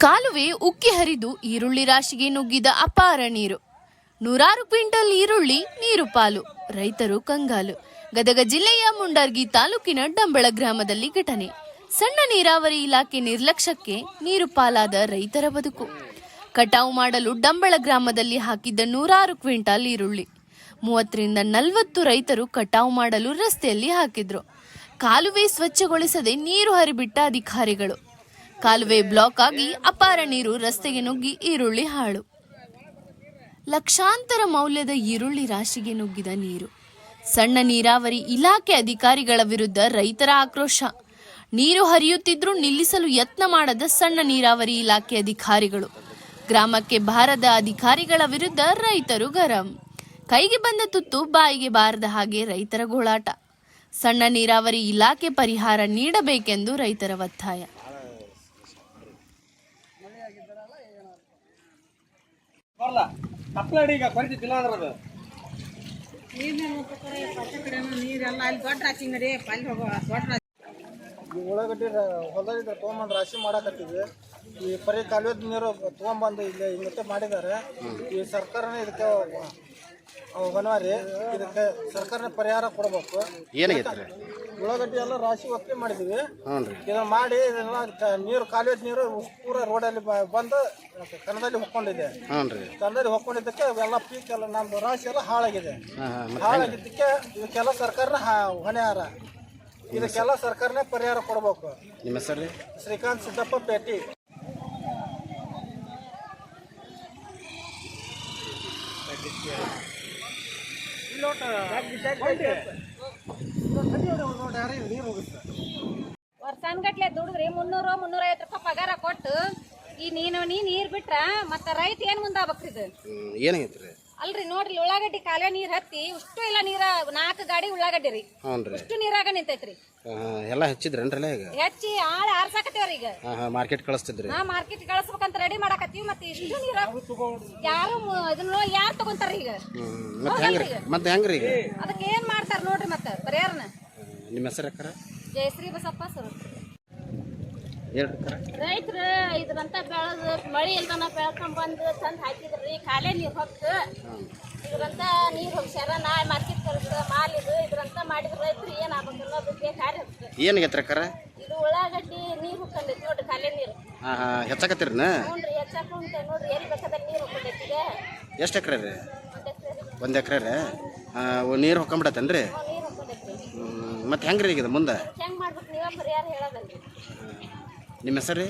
ಕಾಲುವೆ ಉಕ್ಕಿ ಹರಿದು ಈರುಳ್ಳಿ ರಾಶಿಗೆ ನುಗ್ಗಿದ ಅಪಾರ ನೀರು. ನೂರಾರು ಕ್ವಿಂಟಲ್ ಈರುಳ್ಳಿ ನೀರು ಪಾಲು ರೈತರು ಕಂಗಾಲು. ಗದಗ ಜಿಲ್ಲೆಯ ಮುಂಡರ್ಗಿ ತಾಲೂಕಿನ ಡಂಬಳ ಗ್ರಾಮದಲ್ಲಿ ಘಟನೆ. ಸಣ್ಣ ನೀರಾವರಿ ಇಲಾಖೆ ನಿರ್ಲಕ್ಷ್ಯಕ್ಕೆ ನೀರು ಪಾಲಾದ ರೈತರ ಬದುಕು. ಕಟಾವು ಮಾಡಲು ಡಂಬಳ ಗ್ರಾಮದಲ್ಲಿ ಹಾಕಿದ್ದ ನೂರಾರು ಕ್ವಿಂಟಾಲ್ ಈರುಳ್ಳಿ. ಮೂವತ್ತರಿಂದ ನಲವತ್ತು ರೈತರು ಕಟಾವು ಮಾಡಲು ರಸ್ತೆಯಲ್ಲಿ ಹಾಕಿದ್ರು. ಕಾಲುವೆ ಸ್ವಚ್ಛಗೊಳಿಸದೆ ನೀರು ಹರಿಬಿಟ್ಟ ಅಧಿಕಾರಿಗಳು. ಕಾಲುವೆ ಬ್ಲಾಕ್ ಆಗಿ ಅಪಾರ ನೀರು, ರಸ್ತೆಗೆ ನುಗ್ಗಿ ಈರುಳ್ಳಿ ಹಾಳು. ಲಕ್ಷಾಂತರ ಮೌಲ್ಯದ ಈರುಳ್ಳಿ ರಾಶಿಗೆ ನುಗ್ಗಿದ ನೀರು. ಸಣ್ಣ ನೀರಾವರಿ ಇಲಾಖೆ ಅಧಿಕಾರಿಗಳ ವಿರುದ್ಧ ರೈತರ ಆಕ್ರೋಶ. ನೀರು ಹರಿಯುತ್ತಿದ್ರೂ ನಿಲ್ಲಿಸಲು ಯತ್ನ ಮಾಡದ ಸಣ್ಣ ನೀರಾವರಿ ಇಲಾಖೆ ಅಧಿಕಾರಿಗಳು. ಗ್ರಾಮಕ್ಕೆ ಬಾರದ ಅಧಿಕಾರಿಗಳ ವಿರುದ್ಧ ರೈತರು ಗರಂ. ಕೈಗೆ ಬಂದ ತುತ್ತು ಬಾಯಿಗೆ ಬಾರದ ಹಾಗೆ ರೈತರ ಗೋಳಾಟ. ಸಣ್ಣ ನೀರಾವರಿ ಇಲಾಖೆ ಪರಿಹಾರ ನೀಡಬೇಕೆಂದು ರೈತರ ಒತ್ತಾಯ. ಬರಲ್ಲ ಕಪ್ಲಡಿ ಈಗ ಪರಿಸ್ಥಿತಿ ಇಲ್ಲ ಅಂದ್ರೆ ಅದು ನೀರೆಲ್ಲ ಅಲ್ಲಿ ದೊಡ್ಡ ರಾಶಿ ನಡಿ. ಅಲ್ಲಿ ಹೋಗೋ ದೊಡ್ಡ ರಾಶಿ ಈ ಉಳ್ಳಾಗಡ್ಡಿ ಹೊಲದಿಂದ ತೊಗೊಂಬಂದು ರಾಶಿ ಮಾಡಕತ್ತೀವಿ. ಈ ಪರಿ ಕಾಲುವೆದ ನೀರು ತೊಗೊಂಬಂದು ಇಲ್ಲಿ ಹಿಂಗತ್ತೆ ಮಾಡಿದ್ದಾರೆ. ಈ ಸರ್ಕಾರನೇ ಇದಕ್ಕೆ ಬನವಾರಿ ಇದಕ್ಕೆ ಸರ್ಕಾರನೇ ಪರಿಹಾರ ಕೊಡಬೇಕು. ಏನಾಗೈತ್ರಿ? ಉಳ್ಳಾಗಡ್ಡಿ ಎಲ್ಲ ರಾಶಿ ಒಪ್ಪಿ ಮಾಡಿದೀವಿ ಹ್ಞೂ ರೀ. ಇದನ್ನ ಮಾಡಿ ಇದನ್ನ ಕ- ನೀರು ಕಾಲೇಜ್ ನೀರು ಪೂರ ರೋಡಲ್ಲಿ ಬ- ಬಂದು ಕನ್ನಡದಲ್ಲಿ ಹೊಕ್ಕೊಂಡಿದೆ ಹ್ಞೂ ರೀ. ಕನ್ನಡದಲ್ಲಿ ಹೊಕ್ಕೊಂಡಿದ್ದಕ್ಕೆ ಎಲ್ಲ ಪೀಕ್ ಎಲ್ಲ ನಮ್ದು ರಾಶಿ ಎಲ್ಲ ಹಾಳಾಗಿದೆ. ಹಾಂ ಹಾಂ ಹಾಳಾಗಿದ್ದಕ್ಕೆ ಇದಕ್ಕೆಲ್ಲ ಸರ್ಕಾರನ ಹಾ- ಹೊಣೆಹಾರ ಇದಕ್ಕೆಲ್ಲ ಸರ್ಕಾರನೇ ಪರಿಹಾರ ಕೊಡ್ಬೇಕು. ನಿಮ್ಮ ಹೆಸರು ರೀ? ಶ್ರೀಕಾಂತ್ ಸಿದ್ದಪ್ಪ ಪೇಟಿ. ವರ್ಷಾನ್ಗಟ್ಲೆ ದುಡಿದ್ರಿ ಮುನ್ನೂರು ಮುನ್ನೂರೈವತ್ತು ರೂಪಾಯಿ ಪಗಾರ ಕೊಟ್ಟು ಈ ನೀನು ನೀ ನೀರ್ ಬಿಟ್ರ ಮತ್ತ ರೈತ ಏನ್ ಮುಂದಾಗ್ಬೇಕ್ರಿ ಇದು? ಏನಾಗೈತ್ರಿ? ಏನಾಗೈತೆ ಅಲ್ರಿ ನೋಡ್ರಿ ಉಳ್ಳಾಗಡ್ಡಿ ಕಾಲೇ ನೀರ್ ಹತ್ತಿ ಉಷ್ಟು ಇಲ್ಲ ನೀರ ನಾಲ್ಕು ಗಾಡಿ ಉಳ್ಳಾಗಡ್ಡಿ ರೀ. ಹ್ಞೂ ರೀ ಇಷ್ಟು ನೀರಾಗ ನಿಂತೈತ್ರಿ. ಎಲ್ಲಾ ಹಚ್ಚಿದ್ರೇನ್ರಲ್ಲ ಈಗ? ಹೆಚ್ಚಿ ಆಳ ಆರ್ಸಾಕತ್ತೇವ್ರಿ ಈಗ. ಹಾಂ ಹಾಂ ಮಾರ್ಕೆಟ್ ಕಳಿಸ್ತಿದ್ರಿ. ನಾ ಮಾರ್ಕೆಟ್ ಕಳಿಸ್ಬೇಕಂತ ರೆಡಿ ಮಾಡಾಕತ್ತೀವಿ ಮತ್ತೆ ಇಷ್ಟು ನೀರ ಯಾರು ಮು- ಇದನ್ನ ಯಾರು ತಗೊಂತಾರ ಈಗ? ಮತ್ತೆ ಹೆಂಗ್ರಿ? ಮತ್ತೆ ಹೆಂಗೆ ಈಗ? ಅದಕ್ಕೆ ಏನ್ ಮಾಡ್ತಾರ ನೋಡ್ರಿ ಮತ್ತೆ ಪರಿಹಾರನ? ನಿಮ್ಮ ಹೆಸರು ಯಾಕಾರ? ಜಯಶ್ರೀ ಬಸಪ್ಪ ಸರ್. ಹೇಳ್ರಿ ಅಕ್ಕಾರ. ರೈತರು ಇದ್ರಂತ ಬೆಳೆದು ಮಳಿ ಇಲ್ದನ ಬೆಳ್ಕೊಂಡ್ ಬಂದು ತಂದು ಹಾಕಿದ್ರಿ ಕಾಲೇ ನೀರು ಹೊತ್ತು. ಇದ್ರಂತ ನೀರು ಹೋಗ್ಸ್ಯಾರ ನಾಳೆ ಮಾರ್ಕೆಟ್ ಕಳಿಸ್ತ ಮಾಲ್ ಇದು ಇದ್ರಂತ ಮಾಡಿದ್ರ ರೈತರು ಏನಾಗ್ಬೇಕು ಅನ್ನೋದು ಬೇಕಾರಿ ಏನು ರೀ ಅಕ್ಕಾರ ಇದು ಉಳ್ಳಾಗಡ್ಡಿ ನೀರು ಹುಕ್ಕಂದೈತಿ ನೋಡ್ರಿ ಕಾಲೇ ನೀರು. ಹಾಂ ಹಾಂ ಹೆಚ್ಚಾಕತ್ತೀರಿನ? ನೋಡ್ರಿ ಹೆಚ್ಚಾಕ ಉಂಟೆ ನೋಡ್ರಿ ಎಲ್ಲಿ ಬೇಕಾದ್ರೆ ನೀರು ಹುಕ್ಕಂದೈತಿ ಎಷ್ಟು ಎಕರೆ ರೀ? ಒಂದ್ ಎಕ್ರೆ ರೀ. ನೀರು ಹೊಕ್ಕೊಂಬಿಡತ್ತೇನು ರೀ? ನೀರು ಹುಕ್ಕಂದೈತಿ ಮತ್ತೆ ಹೆಂಗ್ರಿ ಈಗ ಮುಂದೆ? ಹೆಂಗ್ ಮಾಡ್ಬೇಕು ನೀವೇ ಪರಿಹಾರ ಹೇಳೋದಲ್ರಿ. ನಿಮ್ಮ ಹೆಸರು ರೀ?